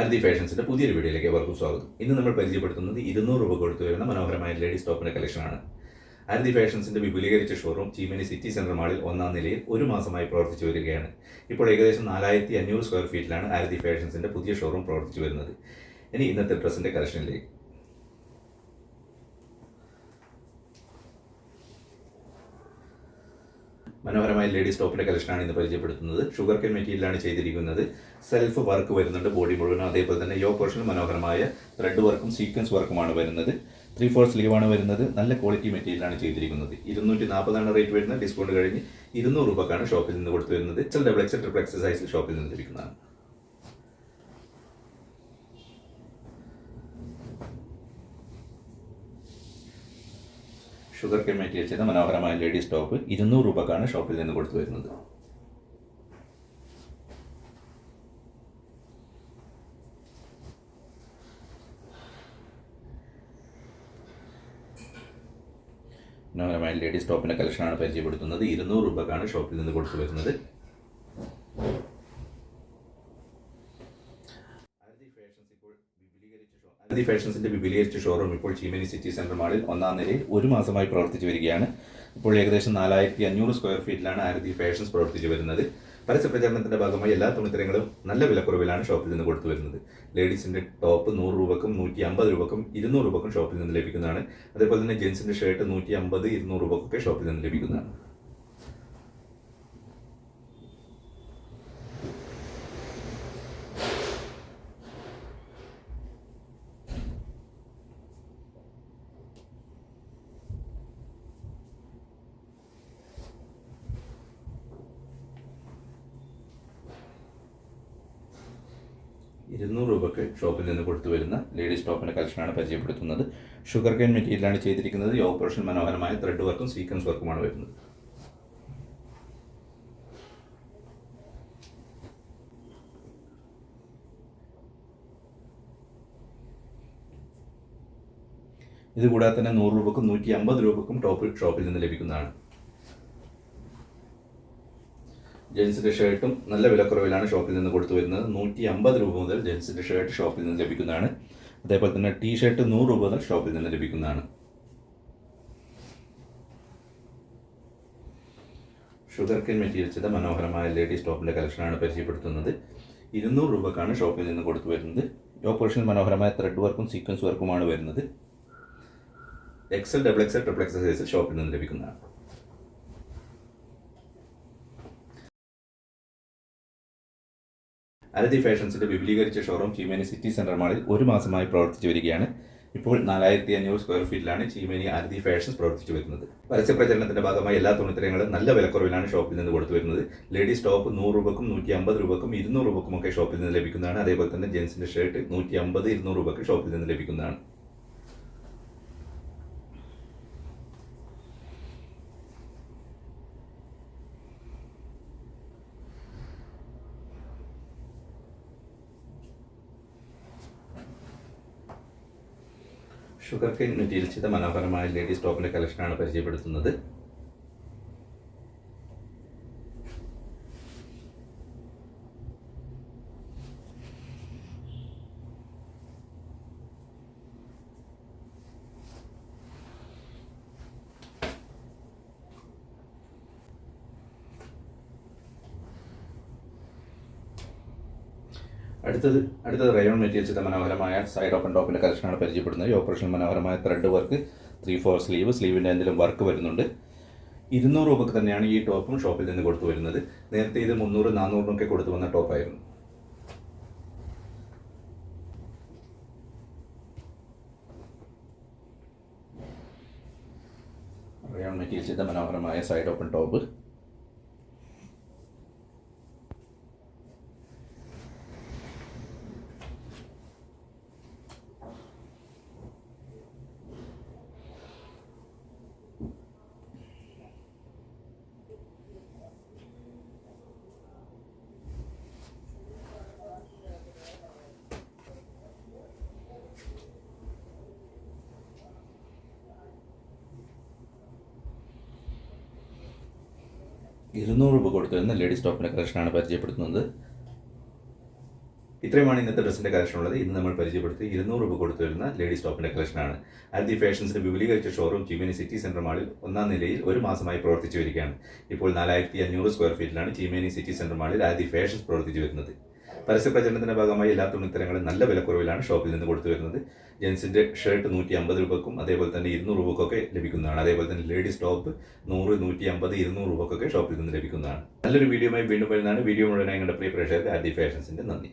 ആരതി ഫാഷൻസിന്റെ പുതിയൊരു വീഡിയോയിലേക്ക് അവർക്കും സ്വാഗതം. ഇന്ന് നമ്മൾ പരിചയപ്പെടുത്തുന്നത് ഇരുന്നൂറ് രൂപ കൊടുത്തു വരുന്ന മനോഹരമായ ലേഡീസ് ടോപ്പിന്റെ കളക്ഷനാണ് ആരതി ഫാഷൻസിന്റെ വിപുലീകരിച്ച ഷോറൂം ചീമനി സിറ്റി സെന്റർ മാളിൽ ഒന്നാം നിലയിൽ ഒരു മാസമായി പ്രവർത്തിച്ചു വരികയാണ്. ഇപ്പോൾ ഏകദേശം നാലായിരത്തി അഞ്ഞൂറ് സ്ക്വയർ ഫീറ്റിലാണ് ആരതി ഫാഷൻസിന്റെ പുതിയ ഷോറൂം പ്രവർത്തിച്ചു വരുന്നത്. ഇനി ഇന്നത്തെ ഡ്രസ്സിന്റെ കളക്ഷനിലേക്ക് മനോഹരമായ ലേഡീസ് ടോപ്പിന്റെ കളക്ഷനാണ് ഇന്ന് പരിചയപ്പെടുത്തുന്നത്. ഷുഗർ കെൻ മെറ്റീരിയലാണ് ചെയ്തിരിക്കുന്നത്. സെൽഫ് വർക്ക് വരുന്നുണ്ട്. ബോഡി മുഴുവനും അതേപോലെ തന്നെ യോ പോർഷൻ മനോഹരമായ ത്രെഡ് വർക്കും സീക്വൻസ് വർക്കുമാണ് വരുന്നത്. ത്രീ ഫോർ സ്ലീവാണ് വരുന്നത്. നല്ല ക്വാളിറ്റി മെറ്റീരിയലാണ് ചെയ്തിരിക്കുന്നത്. ഇരുന്നൂറ്റി നാൽപ്പതാണ് റേറ്റ് വരുന്നത്. ഡിസ്കൗണ്ട് കഴിഞ്ഞ് ഇരുന്നൂറ് രൂപക്കാണ് ഷോപ്പിൽ നിന്ന് കൊടുത്തു വരുന്നത്. XL double X triple XL size ഷോപ്പിൽ നിന്ന് ലഭിക്കുന്നതാണ്. ഷുഗർ കെൻ മെറ്റീരിയൽ ചെയ്ത മനോഹരമായ ലേഡീസ് ടോപ്പ് ഇരുന്നൂറ് രൂപക്കാണ് ഷോപ്പിൽ നിന്ന് കൊടുത്തു വരുന്നത്. മനോഹരമായ ലേഡീസ് ടോപ്പിന്റെ കളക്ഷനാണ് പരിചയപ്പെടുത്തുന്നത്. ഇരുന്നൂറ് രൂപക്കാണ് ഷോപ്പിൽ നിന്ന് കൊടുത്തു വരുന്നത്. ആരതി ഫാഷൻസിന്റെ വിപുലീകരിച്ച ഷോറൂം ഇപ്പോൾ ചീമനി സിറ്റി സെന്റർ മാളിൽ ഒന്നാം നിലയിൽ ഒരു മാസമായി പ്രവർത്തിച്ചു വരികയാണ്. ഇപ്പോൾ ഏകദേശം നാലായിരത്തി അഞ്ഞൂറ് സ്ക്വയർ ഫീറ്റിലാണ് ആരതി ഫാഷൻസ് പ്രവർത്തിച്ചു വരുന്നത്. പരസ്യ പ്രചാരണത്തിന്റെ ഭാഗമായി എല്ലാ തുണിത്തരങ്ങളും നല്ല വിലക്കുറവിലാണ് ഷോപ്പിൽ നിന്ന് കൊടുത്തു വരുന്നത്. ലേഡീസിന്റെ ടോപ്പ് നൂറ് രൂപക്കും നൂറ്റി അമ്പത് രൂപക്കും ഇരുന്നൂറ് രൂപക്കും ഷോപ്പിൽ നിന്ന് ലഭിക്കുന്നതാണ്. അതേപോലെ തന്നെ ജെൻസിന്റെ ഷർട്ട് നൂറ്റി അമ്പത് ഇരുന്നൂറ് രൂപക്കൊക്കെ ഷോപ്പിൽ നിന്ന് ലഭിക്കുന്നതാണ്. ഇരുന്നൂറ് രൂപയ്ക്ക് ഷോപ്പിൽ നിന്ന് കൊടുത്തു വരുന്ന ലേഡീസ് ടോപ്പിന്റെ കളക്ഷനാണ് പരിചയപ്പെടുത്തുന്നത്. ഷുഗർ കെയിൻ മെറ്റീരിയലാണ് ചെയ്തിരിക്കുന്നത്. ഈ ഓപ്പറേഷൻ മനോഹരമായ ത്രെഡ് വർക്കും സീക്വൻസ് വർക്കുമാണ് വരുന്നത്. ഇതുകൂടാതെ തന്നെ നൂറ് രൂപക്കും നൂറ്റി അമ്പത് രൂപക്കും ടോപ്പ് ഷോപ്പിൽ നിന്ന് ലഭിക്കുന്നതാണ്. ജെൻസിന്റെ ഷർട്ടും നല്ല വിലക്കുറവിലാണ് ഷോപ്പിൽ നിന്ന് കൊടുത്തു വരുന്നത്. നൂറ്റി അമ്പത് രൂപ മുതൽ ജെൻസിന്റെ ഷർട്ട് ഷോപ്പിൽ നിന്ന് ലഭിക്കുന്നതാണ്. അതേപോലെ തന്നെ ടീ ഷർട്ട് നൂറ് രൂപ മുതൽ ഷോപ്പിൽ നിന്ന് ലഭിക്കുന്നതാണ്. ഷുഗർ കെൻ മെറ്റീരിയൽസിന്റെ മനോഹരമായ ലേഡീസ് ടോപ്പിന്റെ കളക്ഷനാണ് പരിചയപ്പെടുത്തുന്നത്. ഇരുന്നൂറ് രൂപക്കാണ് ഷോപ്പിൽ നിന്ന് കൊടുത്തു വരുന്നത്. ഓപ്പറേഷൻ മനോഹരമായ ത്രെഡ് വർക്കും സീക്വൻസ് വർക്കുമാണ് വരുന്നത്. XL double XL triple XL size ഷോപ്പിൽ നിന്ന് ലഭിക്കുന്നതാണ്. അരതി ഫാഷൻസിന്റെ വിപുലീകരിച്ച ഷോറൂം ചീമേനി സിറ്റി സെന്റർ മാളിൽ ഒരു മാസമായി പ്രവർത്തിച്ചു വരികയാണ്. ഇപ്പോൾ നാലായിരത്തി അഞ്ഞൂറ് സ്ക്വയർ ഫീറ്റിലാണ് ചീമേനി അരതി ഫാഷൻസ് പ്രവർത്തിച്ചു വരുന്നത്. പരസ്യ പ്രചരണത്തിന്റെ ഭാഗമായി എല്ലാ തുണിത്തരങ്ങളും നല്ല വിലക്കുറവിലാണ് ഷോപ്പിൽ നിന്ന് കൊടുത്തു വരുന്നത് ലേഡീസ് ടോപ്പ് നൂറ് രൂപക്കും നൂറ്റി അമ്പത് രൂപക്കും ഇരുന്നൂറ് രൂപക്കും ഒക്കെ ഷോപ്പിൽ നിന്ന് ലഭിക്കുന്നതാണ്. അതേപോലെ തന്നെ ജെൻസിന്റെ ഷർട്ട് നൂറ്റി അമ്പത് ഇരുന്നൂറ് രൂപക്ക് ഷോപ്പിൽ നിന്ന് ലഭിക്കുന്നതാണ്. ഷുഗർ കെയിൻ മെറ്റീരിയൽസിന്റെ മനോഹരമായ ലേഡീസ് ടോപ്പിന്റെ കളക്ഷനാണ് പരിചയപ്പെടുത്തുന്നത്. അടുത്തത് അടുത്തത് റയോൺ മെറ്റീരിയൽസിന്റെ മനോഹരമായ സൈഡ് ഓപ്പൺ ടോപ്പിന്റെ കളക്ഷനാണ് പരിചയപ്പെടുന്നത്. ഈ ഓപ്പറേഷൻ മനോഹരമായ thread work three four sleeve സ്ലീവിന്റെ എന്തെങ്കിലും വർക്ക് വരുന്നുണ്ട്. ഇരുന്നൂറ് രൂപക്ക് തന്നെയാണ് ഈ ടോപ്പും ഷോപ്പിൽ നിന്ന് കൊടുത്തു വരുന്നത്. നേരത്തെ ഇത് മുന്നൂറ് നാനൂറിനൊക്കെ കൊടുത്തു വന്ന ടോപ്പായിരുന്നു റയോൺ മെറ്റീരിയൽസിന്റെ മനോഹരമായ സൈഡ് ഓപ്പൺ ടോപ്പ് ഇരുന്നൂറ് രൂപ കൊടുത്തു വരുന്ന ലേഡീസ് ടോപ്പിന്റെ കളക്ഷനാണ് പരിചയപ്പെടുത്തുന്നത്. ഇത്രയുമാണ് ഇന്നത്തെ ഡ്രസ്സിന്റെ കളക്ഷൻ ഉള്ളത് ഇന്ന് നമ്മൾ പരിചയപ്പെടുത്തി ഇരുന്നൂറ് രൂപ കൊടുത്തു വരുന്ന ലേഡീസ് ടോപ്പിന്റെ കളക്ഷനാണ്. ആൽദി ഫാഷൻസിന്റെ വിപുലീകരിച്ച ഷോറൂം ചീമേനി സിറ്റി സെന്റർ മാളിൽ ഒന്നാം നിലയിൽ ഒരു മാസമായി പ്രവർത്തിച്ചു വരികയാണ്. ഇപ്പോൾ നാലായിരത്തി അഞ്ഞൂറ് സ്ക്വയർ ഫീറ്റിലാണ് ചീമേനി സിറ്റി സെന്റർ മാളിൽ ആൽദി ഫാഷൻസ് പ്രവർത്തിച്ചു വരുന്നത്. പരസ്യ പ്രചരണത്തിന്റെ ഭാഗമായി എല്ലാ തുണിത്തരങ്ങളും നല്ല വിലക്കുറവിലാണ് ഷോപ്പിൽ നിന്ന് കൊടുത്തു വരുന്നത്. ജെൻസിന്റെ ഷർട്ട് നൂറ്റി അമ്പത് രൂപക്കും അതേപോലെ തന്നെ ഇരുന്നൂറ് രൂപക്കൊക്കെ ലഭിക്കുന്നതാണ്. അതേപോലെ തന്നെ ലേഡീസ് ടോപ്പ് നൂറ് നൂറ്റി അമ്പത് ഇരുന്നൂറ് രൂപക്കൊക്കെ ഷോപ്പിൽ നിന്ന് ലഭിക്കുന്നതാണ്. നല്ലൊരു വീഡിയോയുമായി വീണ്ടും വരുന്നതാണ്. വീഡിയോ മുഴുവനായി ഞങ്ങളുടെ പ്രിയ പ്രേക്ഷകർക്ക് ആദ്യ ഫാഷൻസിന്റെ നന്ദി.